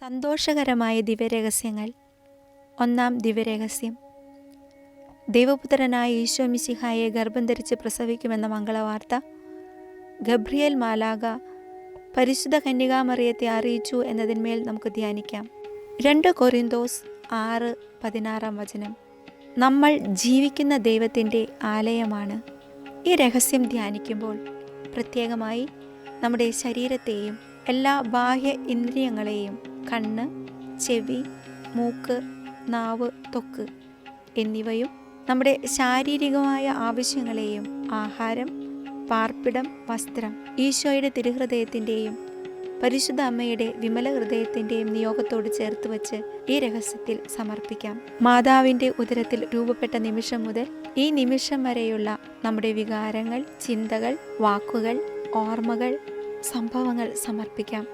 സന്തോഷകരമായ ദിവ്യരഹസ്യങ്ങൾ. ഒന്നാം ദിവ്യരഹസ്യം. ദൈവപുത്രനായ ഈശോ മിശിഹായെ ഗർഭം ധരിച്ച് പ്രസവിക്കുമെന്ന മംഗളവാർത്ത. ഗബ്രിയേൽ മാലാഗ പരിശുദ്ധ കന്യകാമറിയത്തെ അറിയിച്ചു എന്നതിന്മേൽ നമുക്ക് ധ്യാനിക്കാം. രണ്ട് കൊറിന്തോസ് ആറ് പതിനാറാം വചനം. നമ്മൾ ജീവിക്കുന്ന ദൈവത്തിന്റെ ആലയമാണ്. ഈ രഹസ്യം ധ്യാനിക്കുമ്പോൾ പ്രത്യേകമായി നമ്മുടെ ശരീരത്തെയും എല്ലാ ബാഹ്യ ഇന്ദ്രിയങ്ങളെയും കണ്ണ് ചെവി മൂക്ക് നാവ് തൊക്ക് എന്നിവയും നമ്മുടെ ശാരീരികമായ ആവശ്യങ്ങളെയും ആഹാരം പാർപ്പിടം വസ്ത്രം ഈശോയുടെ തിരുഹൃദയത്തിന്റെയും പരിശുദ്ധ അമ്മയുടെ വിമല ഹൃദയത്തിന്റെയും നിയോഗത്തോട് ചേർത്ത് വച്ച് ഈ രഹസ്യത്തിൽ സമർപ്പിക്കാം. മാതാവിന്റെ ഉദരത്തിൽ രൂപപ്പെട്ട നിമിഷം മുതൽ ഈ നിമിഷം വരെയുള്ള നമ്മുടെ വികാരങ്ങൾ ചിന്തകൾ വാക്കുകൾ ഓർമ്മകൾ സംഭവങ്ങൾ സമർപ്പിക്കാം.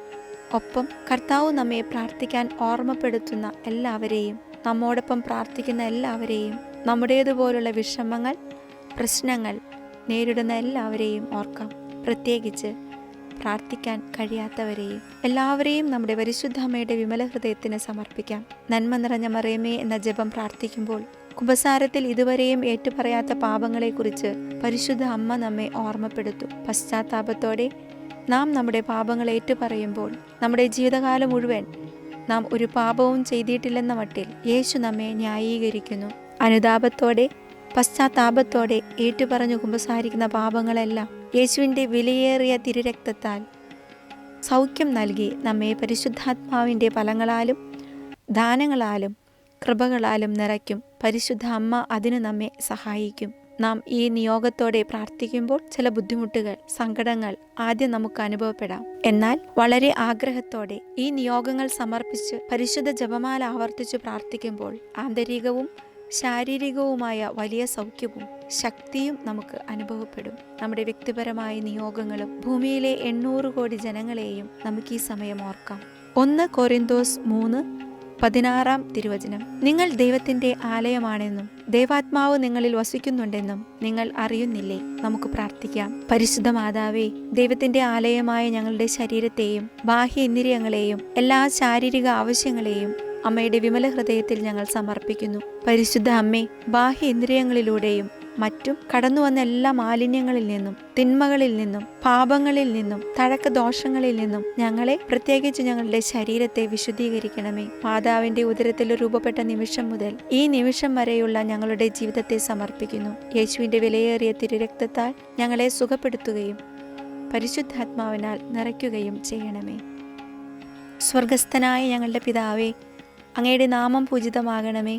ഒപ്പം കർത്താവ് നമ്മെ പ്രാർത്ഥിക്കാൻ ഓർമ്മപ്പെടുത്തുന്ന എല്ലാവരെയും നമ്മോടൊപ്പം പ്രാർത്ഥിക്കുന്ന എല്ലാവരെയും നമ്മുടേതുപോലുള്ള വിഷമങ്ങൾ പ്രശ്നങ്ങൾ നേരിടുന്ന എല്ലാവരെയും ഓർക്കാം. പ്രത്യേകിച്ച് പ്രാർത്ഥിക്കാൻ കഴിയാത്തവരെയും എല്ലാവരെയും നമ്മുടെ പരിശുദ്ധ അമ്മയുടെ വിമല ഹൃദയത്തിന് സമർപ്പിക്കാം. നന്മ നിറഞ്ഞ മറിയമേ എന്ന ജപം പ്രാർത്ഥിക്കുമ്പോൾ കുമ്പസാരത്തിൽ ഇതുവരെയും ഏറ്റുപറയാത്ത പാപങ്ങളെക്കുറിച്ച് പരിശുദ്ധ അമ്മ നമ്മെ ഓർമ്മപ്പെടുത്തും. പശ്ചാത്താപത്തോടെ നാം നമ്മുടെ പാപങ്ങൾ ഏറ്റുപറയുമ്പോൾ നമ്മുടെ ജീവിതകാലം മുഴുവൻ നാം ഒരു പാപവും ചെയ്തിട്ടില്ലെന്ന മട്ടിൽ യേശു നമ്മെ ന്യായീകരിക്കുന്നു. അനുതാപത്തോടെ പശ്ചാത്താപത്തോടെ ഏറ്റുപറഞ്ഞു കുമ്പസാരിക്കുന്ന പാപങ്ങളെല്ലാം യേശുവിന്റെ വിലയേറിയ തിരുരക്തത്താൽ സൗഖ്യം നൽകി നമ്മെ പരിശുദ്ധാത്മാവിന്റെ ഫലങ്ങളാലും ദാനങ്ങളാലും കൃപകളാലും നിറയ്ക്കും. പരിശുദ്ധ അമ്മ അതിനു നമ്മെ സഹായിക്കും. നാം ഈ നിയോഗത്തോടെ പ്രാർത്ഥിക്കുമ്പോൾ ചില ബുദ്ധിമുട്ടുകൾ സങ്കടങ്ങൾ ആദ്യം നമുക്ക് അനുഭവപ്പെടാം. എന്നാൽ വളരെ ആഗ്രഹത്തോടെ ഈ നിയോഗങ്ങൾ സമർപ്പിച്ച് പരിശുദ്ധ ജപമാല ആവർത്തിച്ച് പ്രാർത്ഥിക്കുമ്പോൾ ആന്തരികവും ശാരീരികവുമായ വലിയ സൗഖ്യവും ശക്തിയും നമുക്ക് അനുഭവപ്പെടും. നമ്മുടെ വ്യക്തിപരമായ നിയോഗങ്ങളും ഭൂമിയിലെ എണ്ണൂറ് കോടി ജനങ്ങളെയും നമുക്ക് ഈ സമയം ഓർക്കാം. ഒന്ന് കൊറിന്തോസ് മൂന്ന് പതിനാറാം തിരുവചനം. നിങ്ങൾ ദൈവത്തിന്റെ ആലയമാണെന്നും ദൈവാത്മാവ് നിങ്ങളിൽ വസിക്കുന്നുണ്ടെന്നും നിങ്ങൾ അറിയുന്നില്ലേ? നമുക്ക് പ്രാർത്ഥിക്കാം. പരിശുദ്ധ മാതാവേ ദൈവത്തിന്റെ ആലയമായ ഞങ്ങളുടെ ശരീരത്തെയും ബാഹ്യ ഇന്ദ്രിയങ്ങളെയും എല്ലാ ശാരീരിക ആവശ്യങ്ങളെയും അമ്മയുടെ വിമല ഹൃദയത്തിൽ ഞങ്ങൾ സമർപ്പിക്കുന്നു. പരിശുദ്ധ അമ്മേ ബാഹ്യ ഇന്ദ്രിയങ്ങളിലൂടെയും മറ്റും കടന്നു വന്ന എല്ലാ മാലിന്യങ്ങളിൽ നിന്നും തിന്മകളിൽ നിന്നും പാപങ്ങളിൽ നിന്നും തഴക്ക ദോഷങ്ങളിൽ നിന്നും ഞങ്ങളെ പ്രത്യേകിച്ച് ഞങ്ങളുടെ ശരീരത്തെ വിശുദ്ധീകരിക്കണമേ. മാതാവിന്റെ ഉദരത്തിൽ രൂപപ്പെട്ട നിമിഷം മുതൽ ഈ നിമിഷം വരെയുള്ള ഞങ്ങളുടെ ജീവിതത്തെ സമർപ്പിക്കുന്നു. യേശുവിന്റെ വിലയേറിയ തിരുരക്തത്താൽ ഞങ്ങളെ സുഖപ്പെടുത്തുകയും പരിശുദ്ധാത്മാവിനാൽ നിറയ്ക്കുകയും ചെയ്യണമേ. സ്വർഗസ്ഥനായ ഞങ്ങളുടെ പിതാവേ അങ്ങയുടെ നാമം പൂജിതമാകണമേ.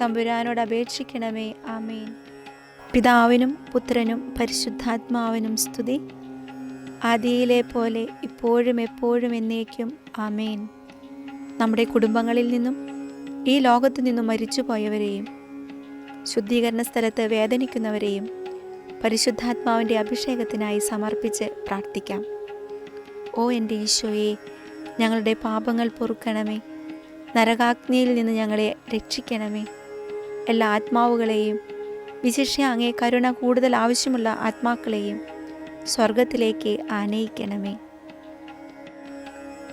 തമ്പുരാനോട് അപേക്ഷിക്കണമേ. ആമേൻ. പിതാവിനും പുത്രനും പരിശുദ്ധാത്മാവിനും സ്തുതി. ആദിയിലെ പോലെ ഇപ്പോഴും എപ്പോഴും എന്നേക്കും. ആമേൻ. നമ്മുടെ കുടുംബങ്ങളിൽ നിന്നും ഈ ലോകത്തു നിന്നും മരിച്ചുപോയവരെയും ശുദ്ധീകരണ സ്ഥലത്ത് വേദനിക്കുന്നവരെയും പരിശുദ്ധാത്മാവിന്റെ അഭിഷേകത്തിനായി സമർപ്പിച്ച് പ്രാർത്ഥിക്കാം. ഓ എന്റെ ഈശോയെ ഞങ്ങളുടെ പാപങ്ങൾ പൊറുക്കണമേ. നരകാഗ്നിയിൽ നിന്ന് ഞങ്ങളെ രക്ഷിക്കണമേ. എല്ലാ ആത്മാവുകളെയും വിശിഷ അങ്ങേ കരുണ കൂടുതൽ ആവശ്യമുള്ള ആത്മാക്കളെയും സ്വർഗത്തിലേക്ക് ആനയിക്കണമേ.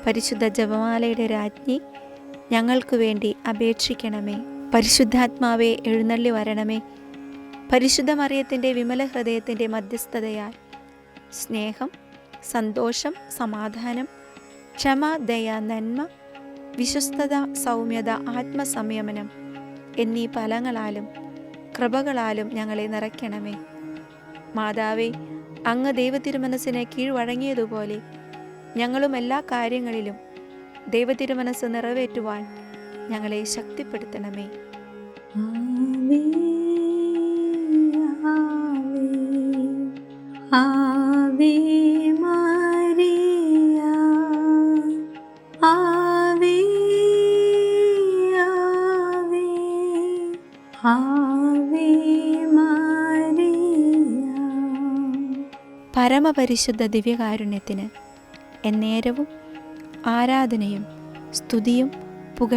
പരിശുദ്ധ ജപമാലയുടെ രാജ്ഞി ഞങ്ങൾക്ക് വേണ്ടി അപേക്ഷിക്കണമേ. പരിശുദ്ധാത്മാവെ എഴുന്നള്ളി വരണമേ. പരിശുദ്ധ മറിയത്തിന്റെ വിമല ഹൃദയത്തിന്റെ മധ്യസ്ഥതയാൽ സ്നേഹം സന്തോഷം സമാധാനം ക്ഷമ ദയ നന്മ വിശ്വസ്തത സൗമ്യത ആത്മസംയമനം എന്നീ ഫലങ്ങളാലും കൃപകളാലും ഞങ്ങളെ നിറയ്ക്കണമേ. മാതാവേ അങ്ങ് ദൈവതിരുമനസ്സിനെ കീഴ്വഴങ്ങിയതുപോലെ ഞങ്ങളും എല്ലാ കാര്യങ്ങളിലും ദൈവത്തിരുമനസ് നിറവേറ്റുവാൻ ഞങ്ങളെ ശക്തിപ്പെടുത്തണമേ. ആവേ ആവേ പരമപരിശുദ്ധ ദിവ്യകാരുണ്യത്തിന് എന്നേരവും ആരാധനയും സ്തുതിയും